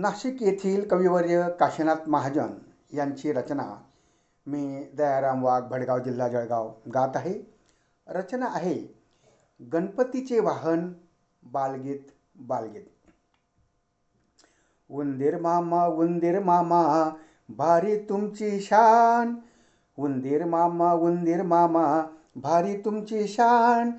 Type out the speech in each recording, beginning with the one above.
नाशिक येथील कविवर्य काशीनाथ महाजन यांची रचना मी दयाराम वाघ भडगाव जिल्हा जळगाव गात आहे. रचना आहे गणपतीचे वाहन बालगीत बालगीत. उंदीर मामा उंदीर मामा भारी तुमची शान. उंदीर मामा उंदीर मामा भारी तुमची शान.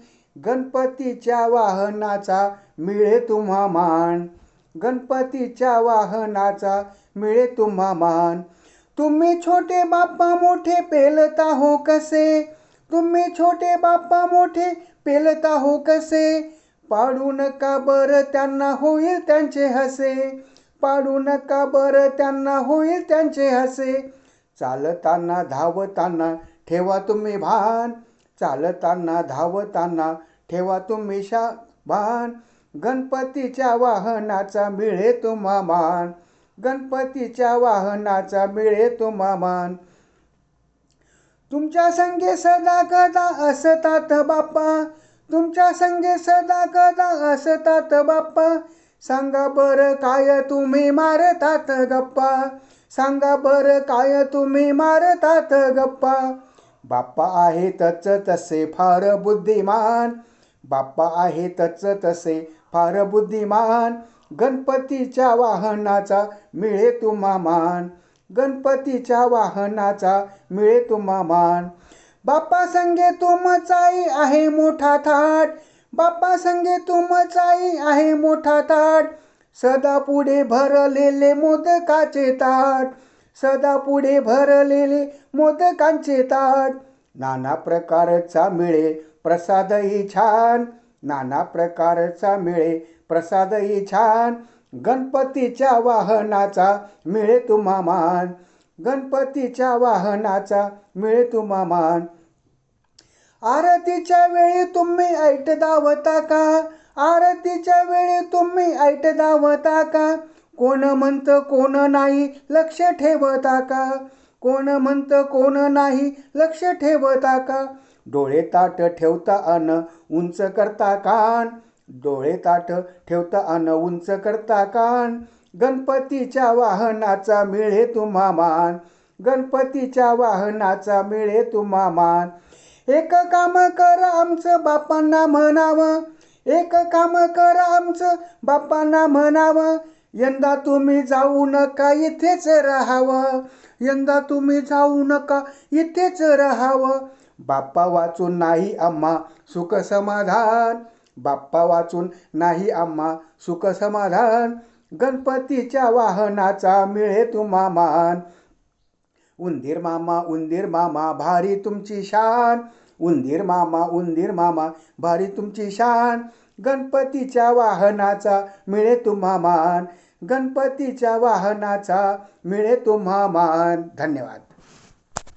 गणपतीच्या वाहनाचा मिळे तुम्हा मान. गणपतीच्या वाहनाचा मिळे तुम्हा मान. तुम्ही छोटे बाप्पा मोठे पेलता हो कसे? तुम्ही छोटे बाप्पा मोठे पेलता हो कसे? पाडू नका बरं त्यांना होईल त्यांचे हसे. पाडू नका बरं त्यांना होईल त्यांचे हसे. चालताना धावताना ठेवा तुम्ही भान. चालताना धावताना ठेवा तुम्ही शा भान गणपतीच्या वाहनाचा मिळे तुम्हा मान गणपतीच्या वाहनाचा मिळे तुम्हा मान तुमच्या संगे सदा कदा असतात बाप्पा. तुमच्या संगे सदा कदा असतात बाप्पा. सांगा बरं काय तुम्ही मारतात गप्पा. सांगा बरं काय तुम्ही मारतात गप्पा. बाप्पा आहे तच तसे फार बुद्धिमान. बाप्पा आहे तच तसे फार बुद्धिमान गणपतीच्या वाहनाचा मिळे तुम्हा मान. गणपतीच्या वाहनाचा मिळे तुम्हा मान. बाप्पा संगे तुमचाई आहे मोठा थाट. बाप्पा संगे तुमचाई आहे मोठा थाट. सदा पुढे भरलेले मोदकाचे ताट. सदा पुढे भरलेले मोदकांचे ताट. नाना प्रकारचा मिळे प्रसादही छान. नाना प्रकारचा मिळे प्रसादही छान. गणपतीच्या वाहनाचा मिळे तुम्हा मान. गणपतीच्या वाहनाचा मिळे तुम्हा मान. आरतीच्या वेळी तुम्ही ऐट धावता का? आरतीच्या वेळी तुम्ही ऐट धावता का? कोण म्हणतं कोण नाही लक्ष ठेवता का? कोण म्हणतं कोण नाही लक्ष ठेवता का? डोळे ताट ठेवता अन उंच करता कान. डोळे ताट ठेवता अन उंच करता कान. गणपतीच्या वाहनाचा मिळे तुम्हा मान. गणपतीच्या वाहनाचा मिळे तुम्हा मान. एक काम कर आमचं बापांना म्हणावं. एक काम कर आमचं बापांना म्हणावं. यंदा तुम्ही जाऊ नका इथेच राहावं. यंदा तुम्ही जाऊ नका इथेच राहावं. बाप्पा वाचून नाही आम्हा सुख समाधान. बाप्पा वाचून नाही आम्हा सुख समाधान. गणपतीच्या वाहनाचा मिळे तुम्हा मान. उंदीर मामा उंदीर मामा भारी तुमची शान. उंदीर मामा उंदीर मामा भारी तुमची शान. गणपतीच्या वाहनाचा मिळे तुम्हा मान. गणपतीच्या वाहनाचा मिळे तुम्हा मान. धन्यवाद.